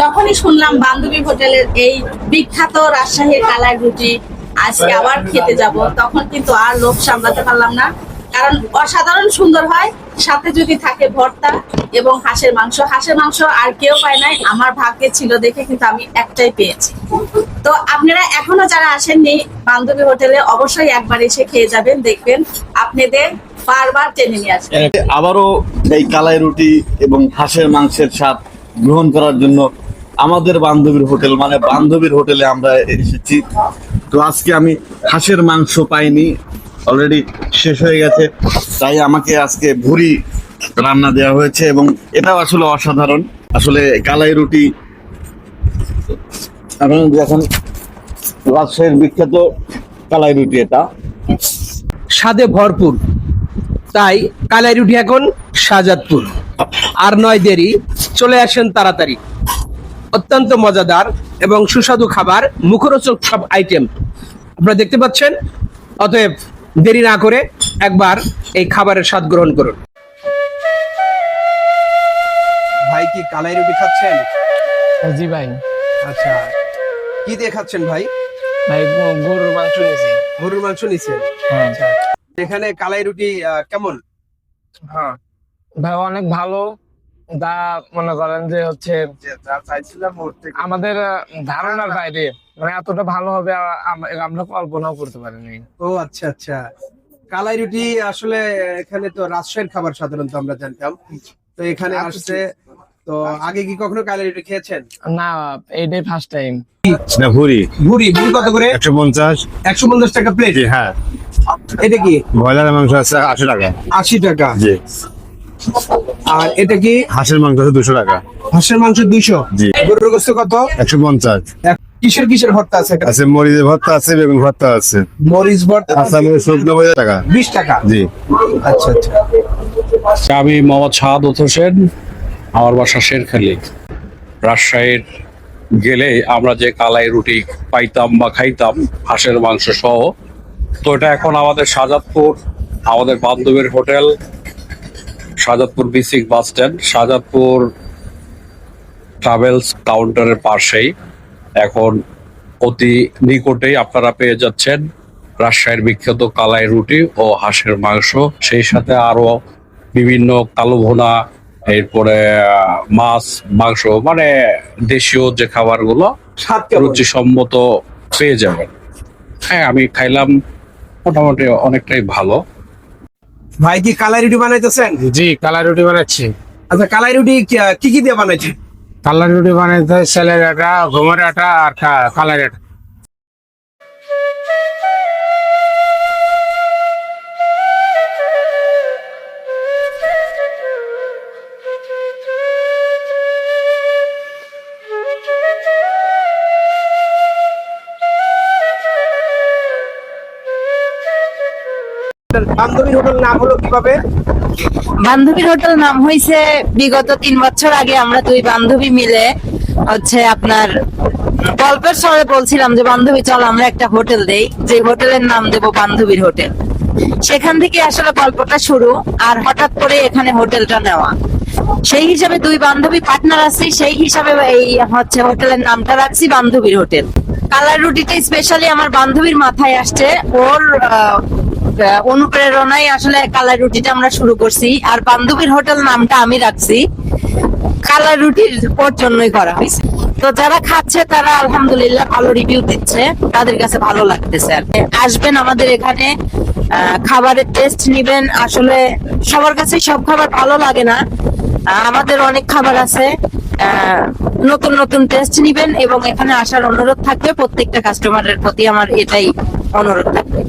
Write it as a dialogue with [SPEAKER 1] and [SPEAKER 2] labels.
[SPEAKER 1] যখনই শুনলাম বান্ধবী হোটেলের এই বিখ্যাত রাজশাহীর কালার রুটি, আজকে আবার খেতে যাব, তখন কিন্তু আর লোভ সামলাতে পারলাম না। কারণ অসাধারণ সুন্দর হয়, সাথে যদি থাকে ভর্তা এবং হাঁসের মাংস। হাঁসের মাংস আর কেউ পায় নাই, আমার ভাগ্যে ছিল দেখে কিন্তু আমি একটাই পেয়েছি। তো আপনারা এখনও যারা আসেননি বান্ধবী হোটেলে, অবশ্যই একবার এসে খেয়ে যাবেন, দেখবেন আপনাদের বারবার টেনে নিয়ে আসবে।
[SPEAKER 2] আবারও এই কালাই রুটি এবং হাঁসের মাংসের স্বাদ গ্রহণ করার জন্য আমাদের বান্ধবীর হোটেল মানে বান্ধবীর হোটেলে আমরা এসেছি। তো আজকে আমি হাঁসের মাংস পাইনি অলরেডি শেষ হয়ে গেছে, তাই আমাকে আজকে ভুরি রান্না দেওয়া হয়েছে এবং এটাও আসলে অসাধারণ। আসলে কালাই রুটি দেখেন, রাজশাহীর বিখ্যাত কালাই রুটি এটা।
[SPEAKER 3] স্বাদে ভরপুর, তাই কালাই রুটি এখন শাহজাদপুর আর নয় দেরি, চলে আসেন তাড়াতাড়ি। অত্যন্ত মজাদার এবং সুস্বাদু খাবার মুখরোচক সব আইটেম আপনারা দেখতে পাচ্ছেন অতএব দেরি না করে একবার এই খাবারের স্বাদ গ্রহণ করুন। ভাই কি কালাই রুটি খাচ্ছেন?
[SPEAKER 4] জি ভাই।
[SPEAKER 3] আচ্ছা কি দিয়ে খাচ্ছেন ভাই?
[SPEAKER 4] ভাই গরুর মাংস নিয়েছি।
[SPEAKER 3] গরুর মাংস নিছেন
[SPEAKER 4] হ্যাঁ।
[SPEAKER 3] আচ্ছা এখানে কালাই রুটি আহ, কেমন?
[SPEAKER 4] হ্যাঁ। ভাই অনেক ভালো। যা মনে করেন যে হচ্ছে আমাদের ধারণার বাইরে। মানে এতটা ভালো হবে আমরা কল্পনাও করতে পারিনি।
[SPEAKER 3] ও আচ্ছা আচ্ছা। কালাই রুটি আসলে এখানে তো রাজশাহীর খাবার সাধারণত আমরা জানতাম। তো এখানে আসছে। তো আগে কি কখনো কালাই রুটি খেয়েছেন?
[SPEAKER 4] না এইটাই ফার্স্ট টাইম
[SPEAKER 5] না ভুরি।
[SPEAKER 3] ভুড়ি ভুড়ি কত করে?
[SPEAKER 5] একশো পঞ্চাশ।
[SPEAKER 3] একশো পঞ্চাশ টাকা প্লেট
[SPEAKER 5] হ্যাঁ।
[SPEAKER 3] এটা কি?
[SPEAKER 5] ব্রয়লারের মাংস আছে আশি টাকা।
[SPEAKER 3] আশি টাকা।
[SPEAKER 5] জি।
[SPEAKER 3] আর এটা কি?
[SPEAKER 5] হাঁসের মাংস আছে দুশো টাকা।
[SPEAKER 3] হাঁসের মাংস দুইশো?
[SPEAKER 5] জি।
[SPEAKER 3] গরুর গোস্ত কত?
[SPEAKER 5] একশো পঞ্চাশ।
[SPEAKER 3] কিসের কিসের ভর্তা আছে?
[SPEAKER 5] আছে মরিচের ভর্তা আছে বেগুন ভর্তা আছে।
[SPEAKER 3] মরিচ ভর্তা
[SPEAKER 5] আসামের মরিচ টাকা।
[SPEAKER 3] বিশ টাকা?
[SPEAKER 5] জি।
[SPEAKER 3] আচ্ছা আচ্ছা।
[SPEAKER 6] আমি মোহাম্মদ শাহাদত হোসেন আমার বাসা শেরখালি। রাজশাহীর গেলে আমরা যে কালাই রুটি পাইতাম বা খাইতাম হাঁসের মাংস সহ। তো এটা এখন আমাদের শাহজাদপুর আমাদের বান্ধবীর hotel Shahjadpur BSCIC bus stand Shahjadpur travels কাউন্টারের পাশেই। এখন অতি নিকটেই আপনারা পেয়ে যাচ্ছেন রাজশাহীর বিখ্যাত কালাই রুটি ও হাঁসের মাংস। সেই সাথে আরও বিভিন্ন কালো ভোনা এরপরে মাছ মাংস মানে দেশীয় যে খাবারগুলো রুচিসম্মত পেয়ে যাবেন। হ্যাঁ আমি খাইলাম মোটামুটি অনেকটাই ভালো।
[SPEAKER 3] ভাই কি কালাই রুটি বানাইতেছেন?
[SPEAKER 4] জি কালাই রুটি বানাচ্ছি।
[SPEAKER 3] আচ্ছা কালাই রুটি কি- কি দিয়ে বানাইছেন?
[SPEAKER 4] কালাই রুটি বানাইতে সেলের আটা ঘুমের আটা আর কালাই আটা।
[SPEAKER 3] বান্ধবীর হোটেল নাম হলো কীভাবে?
[SPEAKER 1] বান্ধবীর হোটেল নাম হয়েছে বিগত তিন বছর আগে আমরা দুই বান্ধবী মিলে হচ্ছে আপনার গল্পের স্বরে বলছিলাম যে, বান্ধবী, চল আমরা একটা হোটেল দেই। যে হোটেলের নাম দেব বান্ধবীর হোটেল। সেখান থেকে আসলে গল্পটা শুরু, আর হঠাৎ করে এখানে হোটেলটা নেওয়া। সেই হিসাবে দুই বান্ধবী পার্টনার আছি, সেই হিসাবে এই হচ্ছে হোটেলের নামটা রাখছি বান্ধবীর হোটেল। কালার রুটিটা স্পেশালি আমার বান্ধবীর মাথায় আসছে। ওর অনুপ্রেরণায় আসলে কালার রুটিটা আমরা শুরু করছি। আর বান্ধবীর হোটেল নামটা আমি রাখছি। কালার রুটির ওর জন্যই করা হয়েছে। তো যারা খাচ্ছে, তারা আলহামদুলিল্লাহ ভালো রিভিউ দিচ্ছে। তাদের কাছে ভালো লাগতেছে আর আসবেন আমাদের এখানে খাবারের টেস্ট নিবেন। আসলে সবার কাছে সব খাবার ভালো লাগে না। আমাদের অনেক খাবার আছে। নতুন নতুন টেস্ট নিবেন এবং এখানে আসার অনুরোধ থাকবে। প্রত্যেকটা কাস্টমারের প্রতি আমার এটাই অনুরোধ থাকবে।